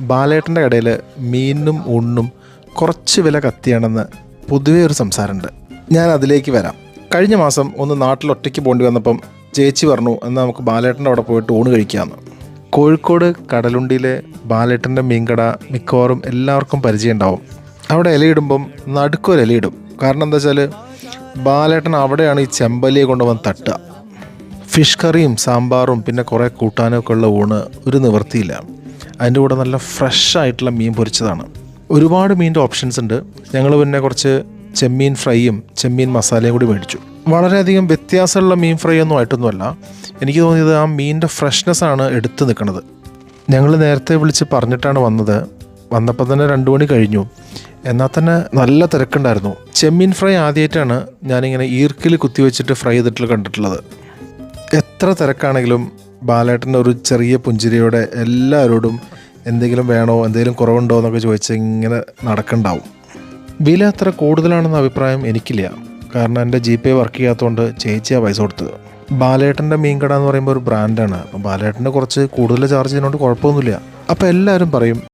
ബാലേട്ടന്റെ കടയിൽ മീനും ഉണ്ണും കുറച്ച് വില കത്തിയാണെന്ന് പൊതുവേ ഒരു സംസാരമുണ്ട്. ഞാൻ അതിലേക്ക് വരാം. കഴിഞ്ഞ മാസം ഒന്ന് നാട്ടിൽ ഒറ്റയ്ക്ക് പോണ്ടി വന്നപ്പം ചേച്ചി പറഞ്ഞു എന്നാൽ നമുക്ക് ബാലേട്ടന്റെ അവിടെ പോയിട്ട് ഊണ് കഴിക്കാമെന്ന്. കോഴിക്കോട് കടലുണ്ടിയിലെ ബാലേട്ടന്റെ മീൻകട മിക്കവാറും എല്ലാവർക്കും പരിചയം ഉണ്ടാവും അവിടെ ഇലയിടുമ്പം നടുക്കൊരു ഇലയിടും. കാരണം എന്താ വെച്ചാൽ ബാലേട്ടൻ അവിടെയാണ് ഈ ചെമ്പലിയെ കൊണ്ടുവന്ന് തട്ടുക. ഫിഷ് കറിയും സാമ്പാറും പിന്നെ കുറേ കൂട്ടാനൊക്കെ ഉള്ള ഊണ് ഒരു നിവൃത്തിയില്ല. അതിന്റെ കൂടെ നല്ല ഫ്രഷ് ആയിട്ടുള്ള മീൻ പൊരിച്ചതാണ്. ഒരുപാട് മീനിന്റെ ഓപ്ഷൻസ് ഉണ്ട്. ഞങ്ങൾ പിന്നെ കുറച്ച് ചെമ്മീൻ ഫ്രൈയും ചെമ്മീൻ മസാലയും കൂടി മേടിച്ചു. വളരെയധികം വ്യത്യാസമുള്ള മീൻ ഫ്രൈ ഒന്നും ആയിട്ടൊന്നുമല്ല. എനിക്ക് തോന്നിയത് ആ മീനിന്റെ ഫ്രഷ്നെസ് ആണ് എടുത്തു നിൽക്കുന്നത് ഞങ്ങൾ നേരത്തെ വിളിച്ച് പറഞ്ഞിട്ടാണ് വന്നത്. വന്നപ്പോൾ തന്നെ രണ്ടു മണി കഴിഞ്ഞു. എന്നാൽ തന്നെ നല്ല തിരക്കുണ്ടായിരുന്നു. ചെമ്മീൻ ഫ്രൈ ആദ്യമായിട്ടാണ് ഞാനിങ്ങനെ ഈർക്കിൽ കുത്തിവെച്ചിട്ട് ഫ്രൈ ചെയ്തിട്ട് കണ്ടിട്ടുള്ളത്. എത്ര തിരക്കാണെങ്കിലും ബാലേട്ടന്റെ ഒരു ചെറിയ പുഞ്ചിരിയോടെ എല്ലാവരോടും എന്തെങ്കിലും വേണോ എന്തെങ്കിലും കുറവുണ്ടോ എന്നൊക്കെ ചോദിച്ച് ഇങ്ങനെ നടക്കണ്ടാവും. വില അത്ര കൂടുതലാണെന്ന അഭിപ്രായം എനിക്കില്ല. കാരണം എന്റെ ജി പേ വർക്ക് ചെയ്യാത്തതുകൊണ്ട് ചേച്ചിയാണ് പൈസ കൊടുത്തത്. ബാലേട്ടന്റെ മീൻകട എന്ന് പറയുമ്പോൾ ഒരു ബ്രാൻഡാണ് അപ്പോൾ ബാലേട്ടന്റെ കുറച്ച് കൂടുതൽ ചാർജ് ചെയ്യുന്നതുകൊണ്ട് കുഴപ്പമൊന്നുമില്ല. അപ്പോൾ എല്ലാവരും പറയും